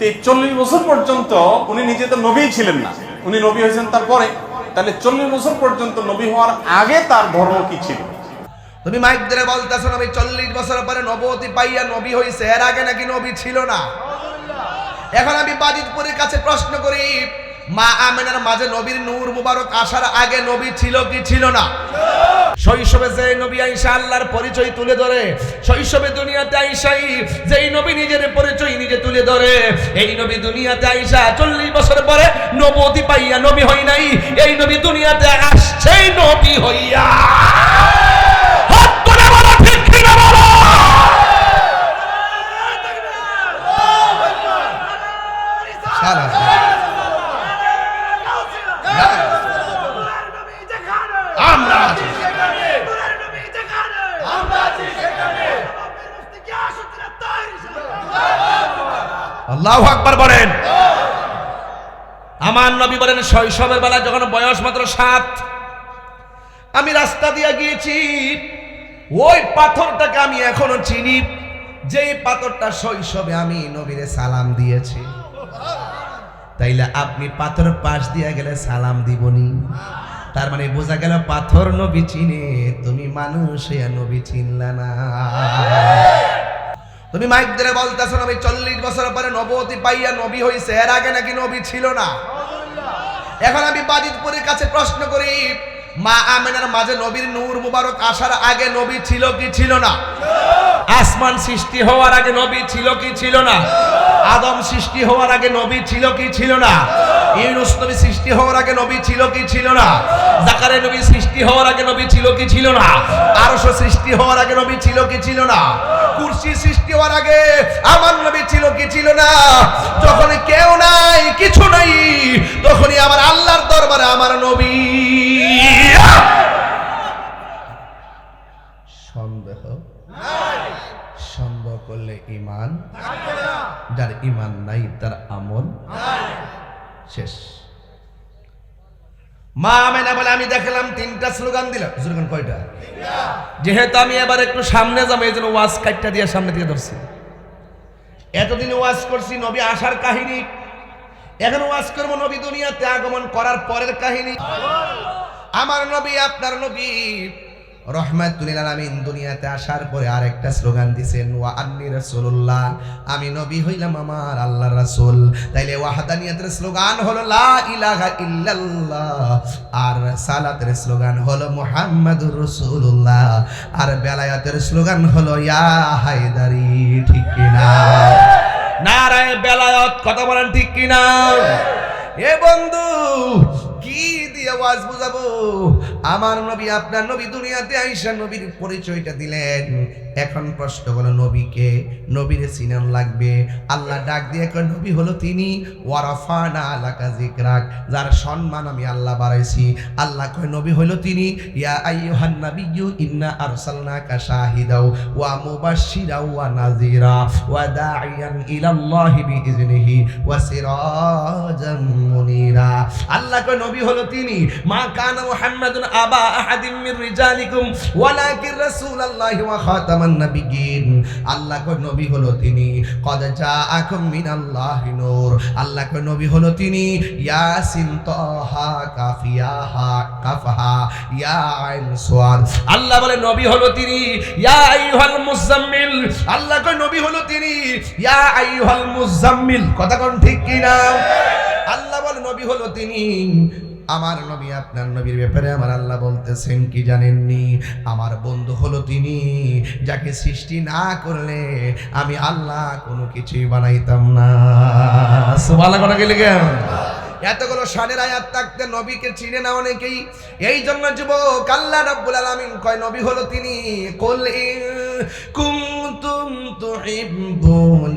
চল্লিশ বছর পর্যন্ত উনি নিজে তো নবী ছিলেন না। উনি নবী হয়েছেন তারপরে। তাহলে চল্লিশ বছর পর্যন্ত নবী হওয়ার আগে তার ধর্ম কি ছিল? তুমি মাইক ধরে বলতেছো নবী চল্লিশ বছর পরে নবতী পাইয়া নবী হয়েছে এর আগে নাকি নবী ছিল না? এখন আমি বাজিতপুরের কাছে প্রশ্ন করি মা আমেনার মাঝে নবীর নূর মুবারক আসার আগে নবী ছিল কি ছিল না? শৈশবে যে নবী আইসা আল্লাহর পরিচয় তুলে ধরে, শৈশবে দুনিয়াতে আইসাই যেই নবী নিজের পরিচয় নিজে তুলে ধরে, এই নবী দুনিয়াতে আইসা চল্লিশ বছর পরে নবতী পাইয়া নবী হই নাই, এই নবী দুনিয়াতে আসছেই নবী হইয়া হাত তুলে বলো ঠিক কিনা বলো সারা আমরা আছি আল্লাহ আকবার বলেন। আমার নবী বলেন, শৈশবের বেলা যখন বয়স মাত্র সাত, আমি রাস্তা দিয়ে গিয়েছি। ওই পাথরটাকে আমি এখনও চিনি, যেই পাথরটা শৈশবে আমি নবীরে সালাম দিয়েছি। তাইলে আপনি পাথর পাশ দিয়ে গেলে সালাম দিবনি? তার মানে বোঝা গেল পাথর নবী চিনে, তুমি মানুষ নবী চিনলা না। তুমি মাইক ধরে বলতেছো, নবী, চল্লিশ বছর পরে নবতী পাইয়া নবী হইছে। এর আগে নাকি নবী ছিল না? এখন আমি বাজিতপুরের কাছে প্রশ্ন করি, মা আমেনার মাঝে নবীর নূর মুবারক আসার আগে নবী ছিল কি ছিল না? আসমান সৃষ্টি হওয়ার আগে নবী ছিল কি ছিল না? আদম সৃষ্টি হওয়ার আগে নবী ছিল কি ছিল না? ইউনুস নবী সৃষ্টি হওয়ার আগে নবী ছিল কি ছিল না? জাকারে নবী সৃষ্টি হওয়ার আগে নবী ছিল কি ছিল না? আরশ সৃষ্টি হওয়ার আগে নবী ছিল কি ছিল না? কুরসি সৃষ্টি হওয়ার আগে আমার নবী ছিল কি ছিল না? যখন কেউ নাই, কিছু নাই, তখনই আমার আল্লাহর দরবারে আমার নবী সন্দেহ সন্দেহ করলে ইমান যার ইমান নাই তার আমল শেষ। মা আমেনা বলে আমি দেখলাম তিনটা স্লোগান স্লোগান কয়টা? যেহেতু আমি এবার একটু সামনে যাব এই জন্য ওয়াজ কাটটা দিয়ে সামনে থেকে ধরছি। এতদিন ওয়াজ করছি নবী আসার কাহিনী। এখন ওয়াজ করব নবী দুনিয়াতে আগমন করার পরের কাহিনী। আমার নবী আপনার নবী রহমাতুল আলামিন দুনিয়াতে আসার পরে আরেকটা স্লোগান দিছেন, ওয়া আন্নি রাসূলুল্লাহ। আমি নবী হইলাম আমার আল্লাহর রাসূল। তাইলে ওয়াহদানিয়াতের স্লোগান হলো, লা ইলাহা ইল্লাল্লাহ। আর সালাতের স্লোগান হলো, মুহাম্মাদুর রাসূলুল্লাহ। আর বেলায়াতের স্লোগান হলো, ইয়া হায়দারি। ঠিক কিনা? নারায় বেলায়ত, কথা বলেন ঠিক কিনা? এ বন্ধু কি দিয়ে বুঝাবো। আমার নবী আপনার নবী দুনিয়াতে আইসা নবীর পরিচয়টা দিলেন। এখন প্রশ্ন হলো নবীকে, নবীর সিনান লাগবে। আল্লাহ ডাক দিয়ে কয়, নবী হলো তিনি ওয়ারাফানা আলাকা জিকরাক যার সম্মান আমি আল্লাহ বাড়াইছি। আল্লাহ কয়, নবী হলো তিনি, ইয়া আইয়ুহান নাবিয়্যু, ইন্না আরসালনাকা শাহিদাও, ওয়া মুবাশশিরাও, ওয়া নাযীরা, ওয়া দাঈয়ান ইলাল্লাহি বিইজনিহি ওয়া সিরাজাম মুনীরা। আল্লাহ কয়, নবী হলো তিনি, মা কানা মুহাম্মাদুন আবা আহাদিম মির রিজালিকুম, ওয়ালাকিন রাসূলুল্লাহি ওয়া খাতামান নাবিয়্যিন আল্লাহ কয়, নবী হলো তিনি। কদ জাআকুম মিনাল্লাহি নূর। আল্লাহ কয়, নবী হলো তিনি। ইয়াসিন তাহা কাফিয়াহা কাফহা। ইয়া আইন সুয়াদ। আল্লাহ বলে, নবী হলো তিনি। ইয়া আইয়ুহাল মুজাম্মিল আল্লাহ কয়, নবী হলো তিনি। ইয়া আইয়ুহাল মুজাম্মিল কথা কোন ঠিক কি না আল্লাহ বলে, নবী হলো তিনি। আমার নবী, আপনার নবীর ব্যাপারে আমার আল্লাহ বলতেছেন, কি জানেননি? আমার বন্ধু হলো তিনি, যাকে সৃষ্টি না করলে আমি আল্লাহ কোনো কিছুই বানাইতাম না। সুবহানাল্লাহ কথা গেলে কেন এতগুলো শানের আয়াত থাকতে নবীকে চিনে না অনেকেই। এই জন্য যুবক, আল্লাহ রাব্বুল আলামিন কয়, নবী হলো তিনি, কুল ইন কুনতুম তুহিব্বুনাল্লাহ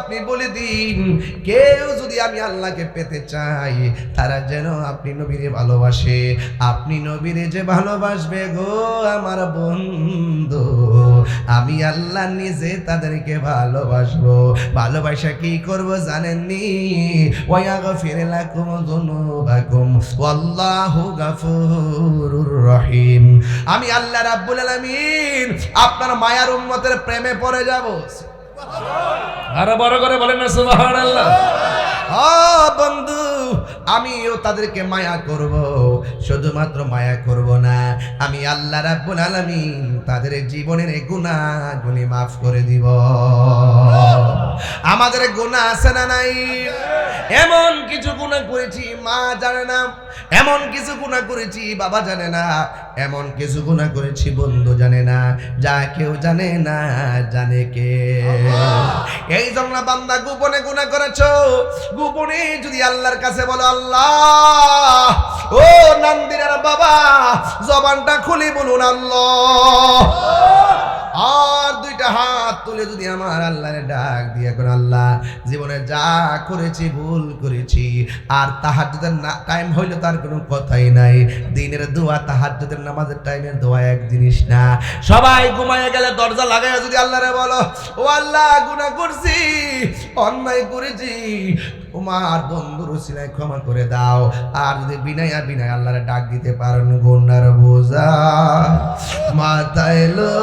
আপনি বলে দিন, কেউ যদি আমি আল্লাহকে পেতে চাই, তারা যেন আপনি নবীরে ভালোবাসে। আপনি নবীরে যে ভালোবাসবে গো আমার বন্ধু, আমি আল্লাহ নিজে তাদেরকে ভালোবাসবো। ভালোবাসা কি করব জানেননি? ওয়াগফির লাকুম যুনুবাকুম, ওয়াল্লাহু গাফুরুর রহিম। আমি আল্লাহ রাব্বুল আলামিন আপনার মায়ার উম্মতের প্রেমে পড়ে যাব। আরও বড় করে বলেন না সুবহানাল্লাহ। হ্যাঁ বন্ধু আমিও তাদেরকে মায়া করব। শুধুমাত্র মায়া করব না। আমি আল্লাহ রাব্বুল আলামিন তাদের জীবনের গুনাহগুলি মাফ করে দিব। আমাদের গুনাহ আছে না নাই? এমন কিছু গুনাহ করেছি, মা জানে না। এমন কিছু গুনাহ করেছি, বাবা জানে না। এমন কিছু গুনাহ করেছি, বন্ধু জানে না। যা কেউ জানে না, জানে কে। এই জন্য বান্দা গোপনে গুনাহ করেছ। গোপনে যদি আল্লাহর কাছে বলো, আল্লাহ, ও নন্দিনের বাবা, জবানটা খুলে বলুন আল্লাহ। আর দুইটা হাত তুলে যদি আমার আল্লাহরে ডাক দিয়ে কোন, আল্লাহ, জীবনে যা করেছি, ভুল করেছি, আর তাহাজ্জুদের না টাইম হইলে তার কোনো কথাই নাই। দিনের দোয়া, তাহাজ্জুদের নামাজের টাইমের দোয়া এক জিনিস না। সবাই ঘুমায় গেলে দরজা লাগাইয়া যদি আল্লাহরে বলো, ও আল্লাহ, গুনাহ করছি, অন্যায় করেছি তোমার বন্ধুর উসিলায় ক্ষমা করে দাও। আর যদি বিনায়া বিনায় আল্লাহরে ডাক দিতে পারেন গুনার বোঝা। মাথায় লো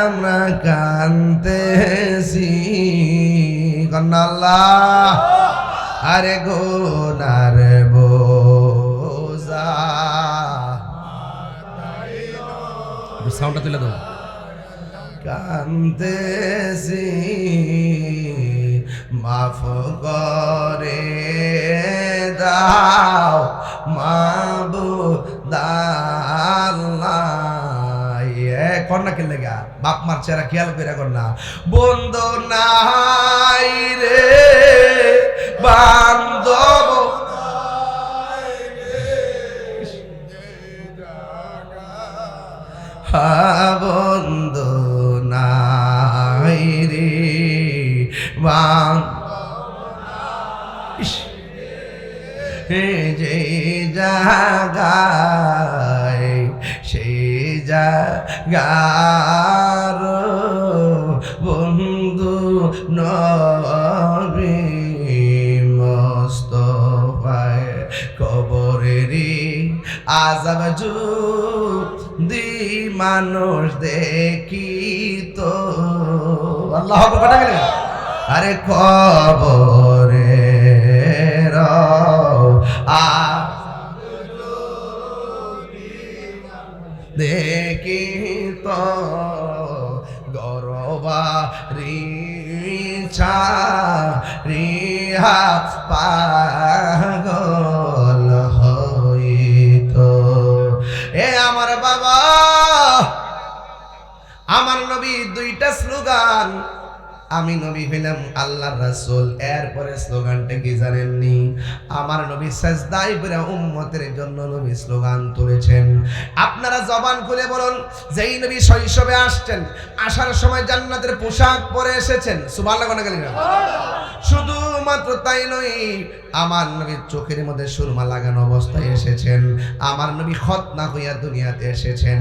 আমরা কান্তেছি কন্যা আল্লাহ আরে গোনার বোঝা। সাউন্ডটা তুলে দাও। কান্তেছি মাফ করে দাও, মাবু কন্যা কে লেগা? বাপ মার চেহারা খেয়াল করে কন্যা বন্ধ নাই রে বান্ধব যে জাগায়, সে জাগার বন্ধু নবী মস্তফায় কবরেরই আজাব দি মানুষ দেখি তো আল্লাহ আরে কবরে আ দেখি তো গরবা রিছা রিহা পাগল হইত এ আমার বাবা আমার নবী দুইটা স্লোগান আমি নবী হইলাম আল্লাহর রাসূল। এরপরে স্লোগানটা কি জানেননি? আমার নবী সাজদাই করে উম্মতের জন্য নবী স্লোগান তুলেছেন। আপনারা জবান খুলে বলুন, যেই নবী শৈশবে আসছেন, আসার সময় জান্নাতের পোশাক পরে এসেছেন, সুবহানাল্লাহ কোন গেলেন শুধুমাত্র তাই নয়, আমার নবীর চোখের মধ্যে সুরমা লাগানো অবস্থায় এসেছেন। আমার নবী খতনা হইয়া দুনিয়াতে এসেছেন।